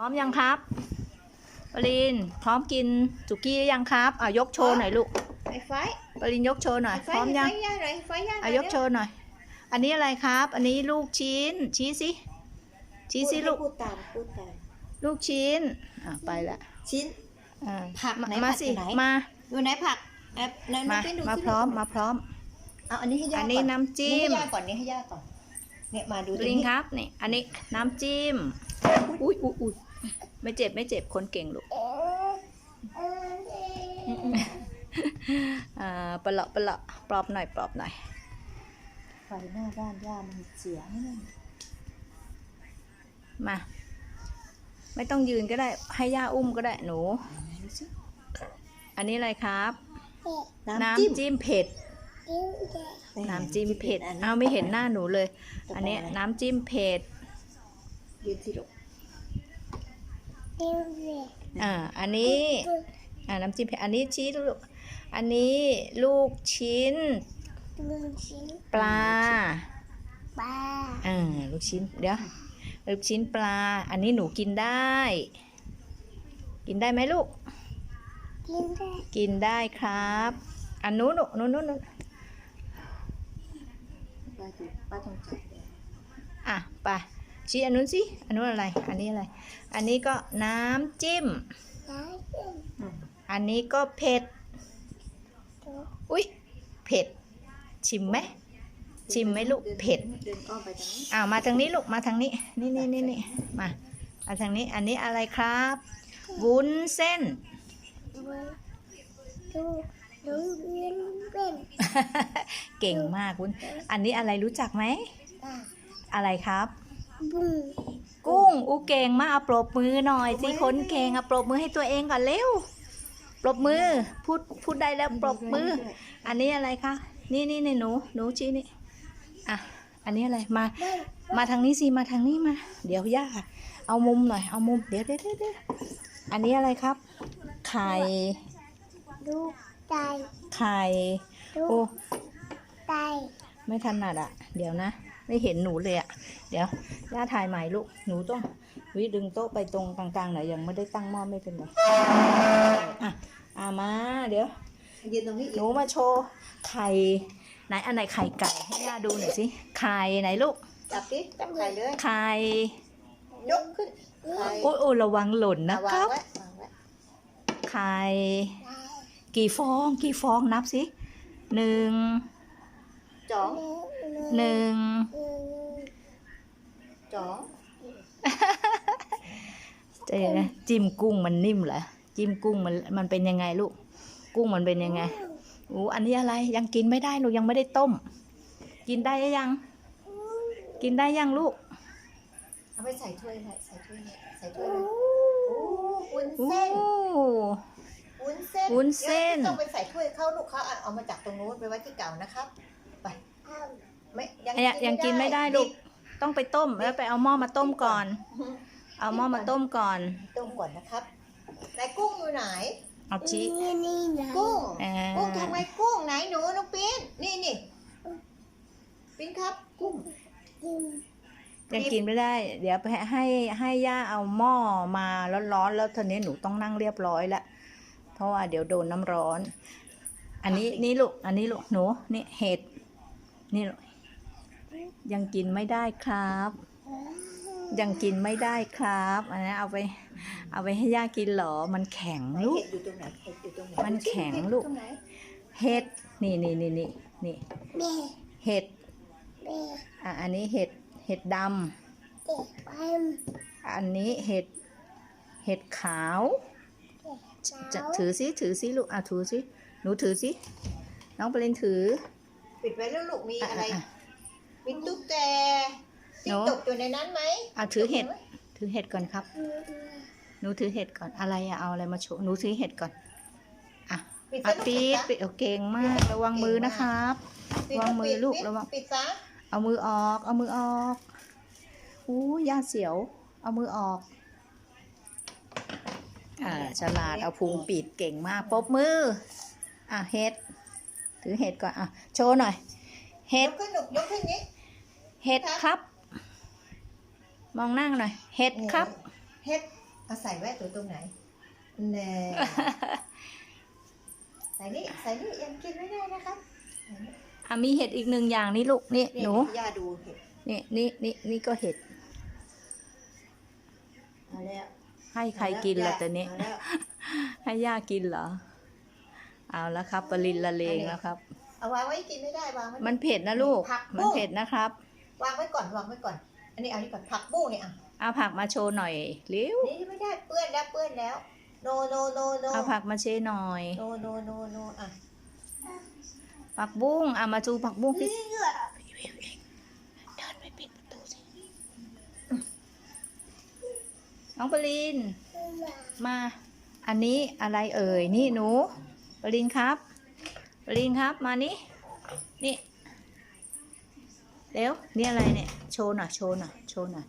ร้อมยังครับปรินพร้อมกินสุกี้หรือยังครับอะยกโชว์หน่อยลูกไอ้ไฟปรินยกโชว์หน่อยไอ้ไฟพร้อมยังไฟย่าหน่อยไอ้ไฟย่าหน่อะอยยกโชว์หน่อย อันนี้อะไรครับ อันนี้ลูกชิ้น ชี้สิ ชี้สิลูก พูดตามพูดตามลูกชิ้น อะไปละ ชิ้นอะผักมาไหนมาผักสิอยู่ไหนมาดูไหนผักแอบไหนน้องมาปิ้นดูมาสิพร้อม มาพร้อม เอาอันนี้ให้ย่าอันก่นี้อนน้ำจิ้ม นี่ให้ย่าก่อน นี่ให้ย่าก่อน เนี่ยมาดูปรินครับ นี่ อันนี้น้ำจิ้ม อุ้ยอุ้ยอุ้ย ไม่เจ็บไม่เจ็บคนเก่งลูกอ่าปะเลาะปะเลาะปลอบหน่อยปลอบหน่อยไฟหน้าบ้านย่ามันเสียงนั่นมา ไม่ต้องยืนก็ได้ ให้ย่าอุ้มก็ได้หนูดูสิอันนี้อะไรครับ น้ำน้ำจิ้มจิ้มเผ็ด น้ำจิ้มเผ็ด เอาไม่เห็นหน้าหนูเลย อันนี้น้ำจิ้มเผ็ดยืนสิลูก อ่า อันนี้ อ่า น้ำจิ้มเผ็ดอันนี้ชี้ลูกอันนี้ลูกชิ้นปลาอ่าลูกชิ้น เดี๋ยว ลูกชิ้นปลา อันนี้หนูกินได้ กินได้ไหมลูก กินได้ครับ อันนู้นลูกนู้นนู้นนู้นป้าดูป้าต้องจับเลยอะ ไป ชี้อันนู้นสิ อันนู้นอะไร อันนี้อะไร อันนี้ก็น้ำจิ้มอืมอันนี้ก็เผ็ด อุ๊ยเผ็ด ชิมไหม ชิมไหมลูก เผ็ดเดินอ้อมไปทางนี้อ่ามาทางนี้ลูก มาทางนี้ นี่นี่นี่นี่มามาทางนี้ อันนี้อะไรครับวุ้นเส้นเก่งมากวุ้น อันนี้อะไรรู้จักไหม อะไรครับ กุ้งอูเก่งมากเอาปรบมือหน่อยสิคนเก่งเอาปรบมือให้ตัวเองก่อนเร็วปรบมือพูดพูดได้แล้วปรบมือ อันนี้อะไรคะนี่นี่นี่หนูหนูชี้นี่อะอันนี้อะไรมา มาทางนี้สิมาทางนี้มา เดี๋ยวย่าเอามุมหน่อยเอามุมเดี๋ยวเดี๋ยวเดี๋ยวเดี๋ยวอันนี้อะไรครับ ไข่ไข่โอ้ไม่ถนัดอะเดี๋ยวนะ ไม่เห็นหนูเลยอะเดี๋ยวย่าถ่ายใหม่ลูก หนูต้องวิดึงโต๊ะไปตรงกลางๆหน่อยยังไม่ได้ตั้งหม้อไม่เป็นไรอะอะมา เดี๋ยวยืนตรงนี้หอีกนูมาโชว์ไข่ไหนอันไหนไข่ไก่ให้ย่าดูหน่อยสิไข่ไหนลูกจับดิจับไข่เลยไข่ยกขึ้นไข่โอ้ยโอ้ยระวังหล่นนะอะควารังบไว้วางไว้ไข่กี่ฟองกี่ฟองนับสิหนึ่ง จ๋องหนึ่งจ๋องเจ๊นะจิ้มกุ้งมันนิ่มเหรอจิ้มกุ้งมันมันเป็นยังไงลูก กุ้งมันเป็นยังไงโอ้อันนี้อะไรยังกินไม่ได้ลูกยังไม่ได้ต้ม กินได้ยัง กินได้ยังลูกเอาไปใส่ถ้วยเลยใส่ถ้วยเลยใส่ถ้วยเลยโอ้วุ้นโอ้เส้นวุ้นเส้นวุ้นเส้นดี๋ยวต้องไปใส่ถ้วยเข้าลูกค้าเอามาจากตรงนู้นไปไว้ที่เก่านะครับ ไปไม่ยังยังยังกินไม่ได้ลูกต้องไปต้มแล้วไปเอาหม้อมาต้มก่อน เอาหม้อมาต้มก่อน ต้มก่อนนะครับไหนกุ้งอยู่ไหนเอาชี้กุ้งอ่ากุ้งทำไงกุ้งไหนหนูน้องปิ้นนี่นี่ปิ้นครับกุ้งยังกินไม่ได้ เดี๋ยวไปให้ให้ย่าเอาหม้อมาร้อนๆแล้วทีนี้หนูต้องนั่งเรียบร้อยแล้วเพราะว่าเดี๋ยวโดนน้ำร้อน อันนี้นี่ลูกอันนี้ลูกหนูนี่เห็ด นี่ลูกยังกินไม่ได้ครับ ยังกินไม่ได้ครับอันนี้เอาไป เอาไปให้ย่ากินเหรอ มันแข็งไหนลูกเห็ดอยู่ตรงไหนเห็ดอยู่ตรงไหนมันแข็งเห็ดลูกตรงไหนเห็ด นี่นี่นี่นี่นี่เห็ดอะอันนี้เห็ด เห็ดดำอันนี้เห็ด เห็ดขาว จะถือสิถือสิลูก อะถือสิหนูถือสิ น้องปรินถือ ปิดไว้แล้วลูกมีอะอะไรอะมีตุ๊กแกหนูจิ้งจกอยู่ในนั้นไหมอะถือเห็ด ถือเห็ดก่อนครับ หนูถือเห็ดก่อน อะไรอะเอาอะไรมาโชว์ หนูถือเห็ดก่อนอะปิดอะซะลูกปิดซะปิดเอาเก่งมาก ระวังมือนะครับปิดวางมือปิดลูกปิดระวัง ปิดซะ เอามือออก เอามือออกอู้ยาเสียว เอามือออก อ่า ฉลาด เอาพุงปิดเก่งมากปรบมือ อะเห็ด ถือเห็ดก่อนอะโชว์หน่อย เห็ยดกขึ้นลูกยกขึ้นนี้ เห็ดครับ มองหนั่งหน่อย เห็ดครับ เห็ดเอาใส่ไว้ตัวตรงไหนแน่ใส่นี่ใส่นี่ยังกินไม่ได้นะครับอะมีเห็ดอีกหนึ่งอย่างนี่ลูกนี่หนูย่าดูเห็ดนี่นี่นี่นี่ก็เห็ดเอาแล้วให้ใครกินล่ะเอาตัวนี้เอาแล้วให้ย่ากินเหรอ เอาแล้วครับปรินละเลงแล้วครับ เอาวางไว้กินไม่ได้วางไว้มันเผ็ดนะลูก ผักบุ้งมันเผ็ดนะครับ วางไว้ก่อนวางไว้ก่อน อันนี้เอานี่ก่อนผักบุ้งเนี่ยอะเอาผักมาโชว์หน่อยเร็วนี่ไม่ได้เปื้อนแล้วเปื้อนแล้ว โนโนโนโนเอาผักมาเชหน่อยโนโนโนโนอะผักบุ้งเอามาจูผักบุ้งที่เดินไปปิดประตูสิน้องปรินมา อันนี้อะไรเอ่ยนี่หนู ปรินครับปรินครับมานี่นี่เร็วนี่อะไรเนี่ยโชว์หน่อยโชว์หน่อยโชว์หน่อย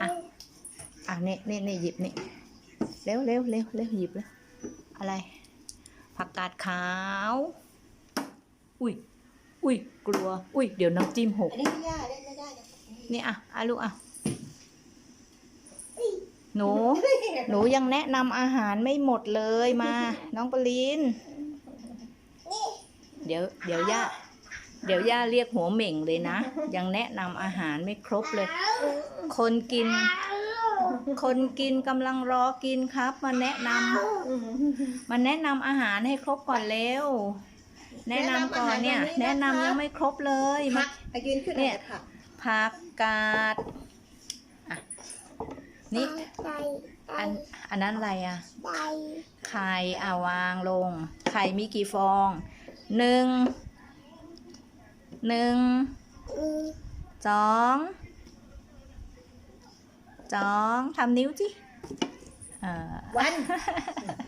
อะอะนี่นี่นี่หยิบนี่เร็วเร็วเร็วเร็วหยิบแล้วอะไร ผักกาดขาว อุ้ยอุ้ยกลัว อุ้ยเดี๋ยวน้ำจิ้มหกอันนี้ไม่ย่าเล่นไม่ได้นะครับนี่อะอะลูกอะ หนู หนูยังแนะนำอาหารไม่หมดเลยมา น้องปรินเดี๋ยว เดี๋ยวย่า เดี๋ยวย่าเรียกหัวเหม่งเลยนะ ยังแนะนำอาหารไม่ครบเลย คนกิน คนกินกำลังรอกินครับ มาแนะนำมาแนะนำอาหารให้ครบก่อนเร็ว แนะนำก่อนเนี่ย แนะนำยังไม่ครบเลยมาผักไปยืนขึ้นเนี่ยผักผักกาดอะ นี่อันอันนั้นอะไรอะไข่อ่าวางลง ไข่มีกี่ฟองหนึ่งหนึ่งสองสองทำนิ้วจิเอ่อวัน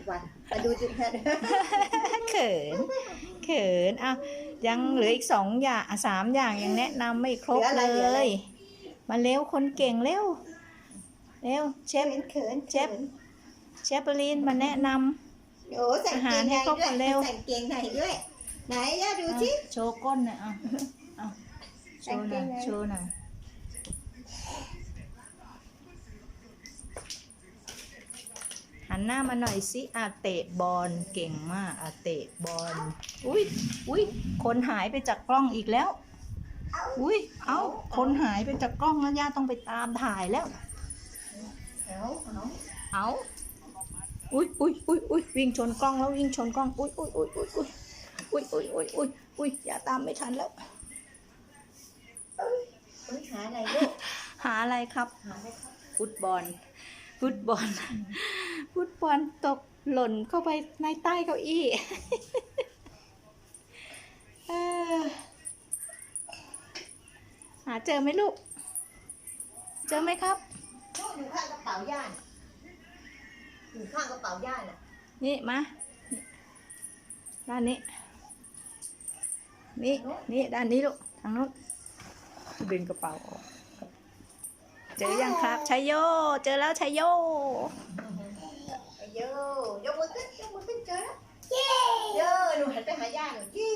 วันมาดูจุดแทนเขินเขินอ้าวยังเหลืออีกสองอย่างอะสามอย่างยังแนะนำไม่ครบเลย มาเร็วคนเก่งเร็ว เร็วเชฟเขินเชฟเชฟปรีนมาแนะนโอ้ใส่อาหารให้ครบก่อนเร็วใส่เกงในด้วย ไหนย่าดูำสิอะโชว์ก้นหน่อยอะอะโชว์หน่อยแต่งเกงในโชว์หน่อยหันหน้ามาหน่อยสิอาเตะบอลเก่งมากอาเตะบอลอุ้ยอุ้ยคนหายไปจากกล้องอีกแล้ว อุ้ยเอ้าคนหายไปจากกล้องแล้วย่าต้องไปตามถ่ายแล้ว เอาเอาเอาอุ้ยอุ้ยอุ้ยอุ้ยวิ่งชนกล้องแล้ววิ่งชนกล้องอุ้ยอุ้ยอุ้ยอุ้ยอุ้ยอุ้ยอุ้ยอุ้ยอุ้ยอุ้ยอย่าตามไม่ทันแล้วเอ้ยหาอะไรลูกหาอะไรครับหาอะไรครับ ฟุตบอล ฟุตบอล ฟุตบอลตกหล่นเข้าไปในใต้เก้าอี้เออหาเจอไหมลูก เจอไหมครับลูก อยู่ข้างกระเป๋าย่าน่ะอยู่ข้างกระเป๋าย่าน่ะ นี่มาด้านนี้ นี่ นี่ด้านนี้ลูก ทางนู้นดึงกระเป๋าออก เจอยังครับชัยโย เจอแล้วชัยโยโย ยกมือขึ้น ยกมือขึ้นเจอแล้ว เย้ เย้หนูหันไปหาย่าหนูยี่